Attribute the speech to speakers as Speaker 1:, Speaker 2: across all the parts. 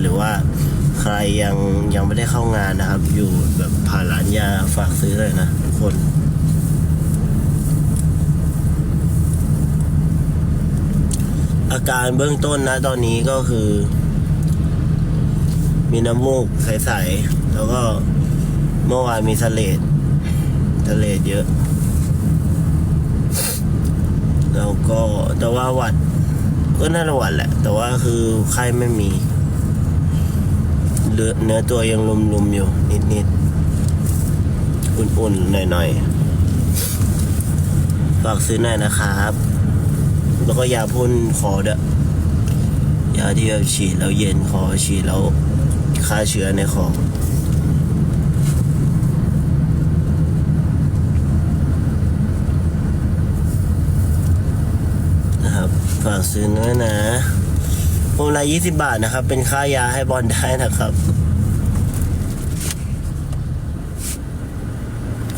Speaker 1: หรือว่าใครยังยังไม่ได้เข้างานนะครับ อยู่แบบผ่านร้านยาฝากซื้อเลยนะทุกคนอาการเบื้องต้นนะตอนนี้ก็คือ มีน้ำมูกใสๆ แล้วก็เมื่อวานมีสเลดสเลดเยอะ แล้วก็แต่ว่าหวัด ก็น่าจะหวัดแหละ แต่ว่าคือไข้ไม่มี เนื้อตัวยังลุมๆอยู่ นิดๆ อุ่นๆ หน่อยๆ ฝากซื้อหน่อยนะครับ แล้วก็ยาพ่นคอด้วยยาที่แบบฉีดแล้วเย็นคอฉีดแล้วฆ่าเชื้อในคอนะครับ ฝากซื้อด้วยนะ วงละยี่สิบบาทนะครับ เป็นค่ายาให้บอลได้นะครับ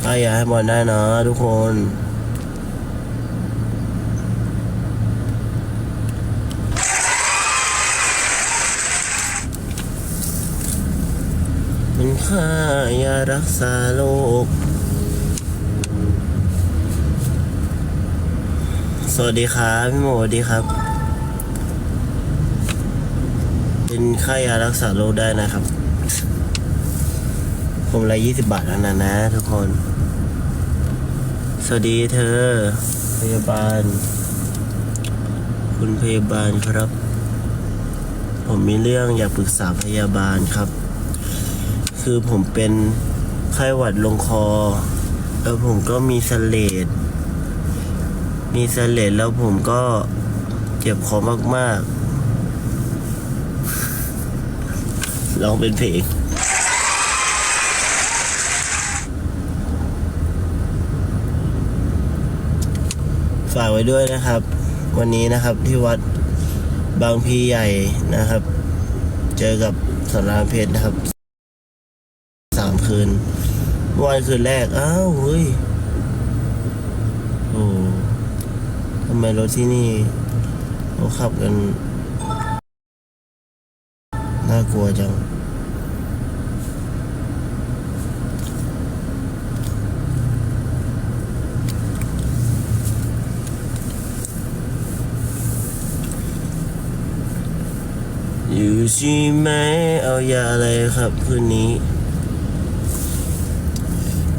Speaker 1: ค่ายาให้บอลได้นะทุกคนเป็นค่ายารักษาโรคสวัสดีครับ พี่หมูสวัสดีครับ เป็นค่ายารักษาโรคได้นะครับ ผมละยี่สิบบาทแล้วนะนะทุกคน สวัสดีเธอ พยาบาล คุณพยาบาลครับ ผมมีเรื่องอยากปรึกษาพยาบาลครับ คือผมเป็นไข้หวัดลงคอ แล้วผมก็มีสเลดมีสเลดแล้วผมก็เจ็บคอมากๆ ลองเป็นเพลงฝากไว้ด้วยนะครับ วันนี้นะครับที่วัดบางพีใหญ่นะครับ เจอกับสารามเพชรนะครับสามคืนเมื่อวานคืนแรก อ้าวเฮ้ยโอ้ทำไมรถที่นี่เขาขับกัน น่ากลัวจัง อยู่ใช่ไหมเอายาอะไรครับคืนนี้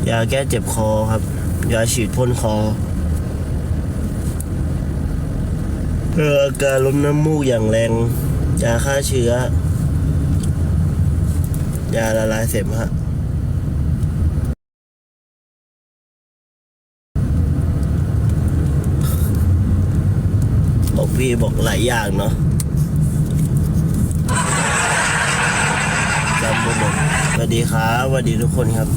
Speaker 1: ยาแก้เจ็บคอครับ ยาฉีดพ่นคอเพื่ออาการลมน้ำมูกอย่างแรง ยาฆ่าเชื้อ ยาละลายเสมหะบอกพี่บอกหลายอย่างเนาะ จำไม่หมสวัสดีครับสวัสดีทุกคนครับ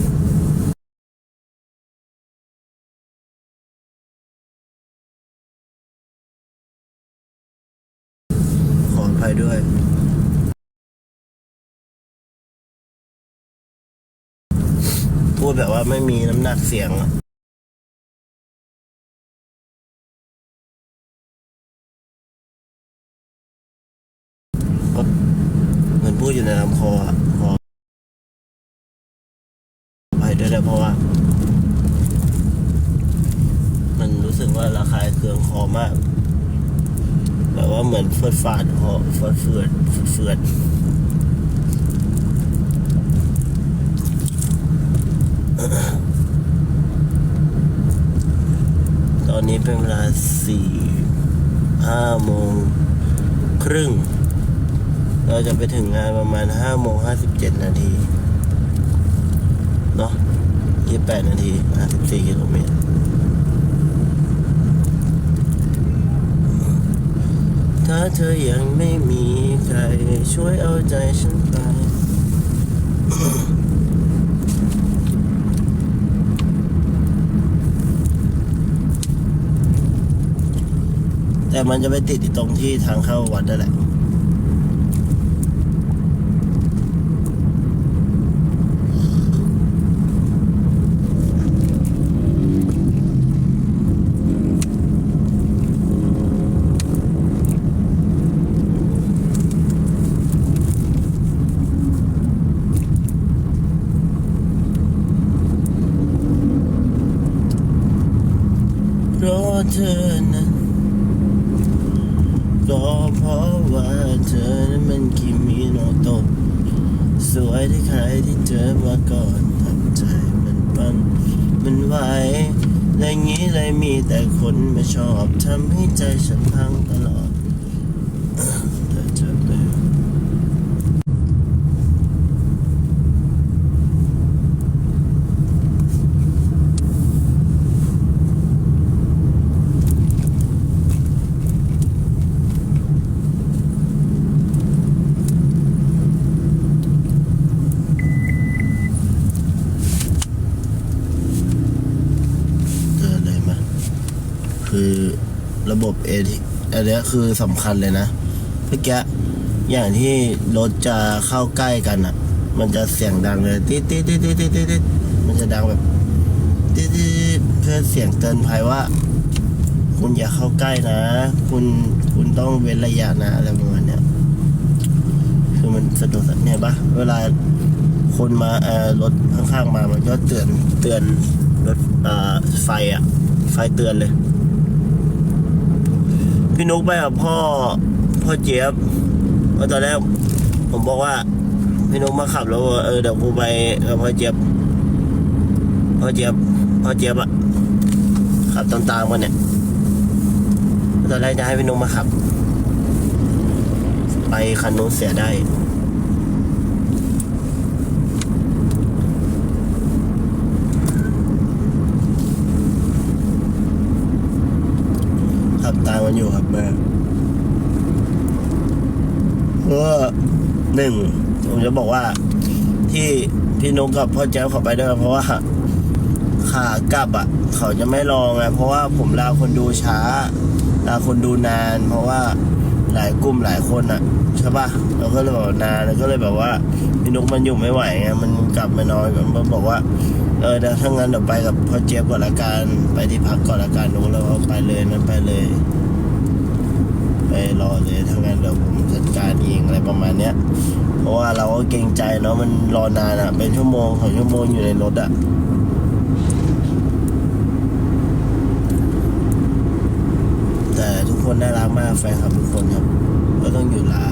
Speaker 1: ขออภัยด้วยพูดแบบว่าไม่มีน้ำหนักเสียงอะเหมือนพูดอยู่ในลำคอ ด้วยนะเพราะว่า มันรู้สึกว่าระคายเคืองคอมาก แบบว่าเหมือนเฟืดฟาดคอเฟืดเฟืดเฟืดตอนนี้เป็นเวลาสี่ห้าโมงครึ่ง เราจะไปถึงงานประมาณห้าโมงห้าสิบเจ็ดนาที เนาะ ยี่แปดนาทีห้าสิบสี่กิโลเมตร ถ้าเธอยังไม่มีใคร ช่วยเอาใจฉันไปแต่มันจะไปติดตรงที่ทางเข้าวัดนั่นแหละ รอเธอนั้นก็เพราะว่าเธอนั้นมันคิมิโนโตะสวยที่ใครที่เจอมาก่อนทำใจมันปันมันไหวและงี้เลยมีแต่คนไม่ชอบทำให้ใจฉันพังตลอดเธอจะเป็น เจอเลยมา คือระบบเอทีอันนี้คือสำคัญเลยนะเมื่อกี้อย่างที่รถจะเข้าใกล้กันอะ มันจะเสียงดังเลยติ๊ดติ๊ดติ๊ดติ๊ดติ๊ดติ๊ดติ๊ดมันจะดังแบบติ๊ดติ๊ดติ๊ดเพื่อเสียงเตือนภัยว่า คุณอย่าเข้าใกล้นะ คุณคุณต้องเว้นระยะนะอะไรประมาณเนี้ยคือมันสะดวกสัเนี่ยปะเวลาคนมาเอ่อรถข้างๆมามันก็เตือนเตือนรถเอ่อไฟอะ ไฟเตือนเลย พี่นุกไปกับพ่อพ่อเจี๊ยบเพราะตอนแรกผมบอกว่า พี่นุกมาขับแล้วเออเดี๋ยวกูไปกับพ่อเจี๊ยบพ่อเจี๊ยบพ่อเจี๊ยบอะขับตามๆกันเนี่ยตอนแรกจะให้พี่นุกมาขับ ไปคันนู้นเสียได้ ตามมันอยู่ครับแม่เออหนึ่งผมจะบอกว่า ที่พี่นุกกับพ่อแจ๊วเขาไปด้วยเพราะว่าขากลับอะ เขาจะไม่รองไงเพราะว่าผมลาคนดูช้าลาคนดูนาน เพราะว่าหลายกลุ่มหลายคนอะใช่ป่ะเราก็เลยบอกนานแล้วก็เลยแบบว่าพี่นุกมันอยู่ไม่ไหวไงมันกลับมานอนมันบอกว่า เออเดี๋ยวถ้างั้นเดี๋ยวไปกับพ่อเจี๊ยบก่อนละกันไปที่พักก่อนละกันหนูแล้วก็ไปเลยนั้นไปเลย ไปรอเลยถ้างั้นเดี๋ยวผมจัดการเองอะไรประมาณเนี้ยเพราะว่าเราก็เกรงใจเนาะมันรอนานอะเป็นชั่วโมงสองชั่วโมงอยู่ในรถอะแต่ทุกคนน่ารักมากแฟนคลับทุกคนครับก็ต้องอยู่ลา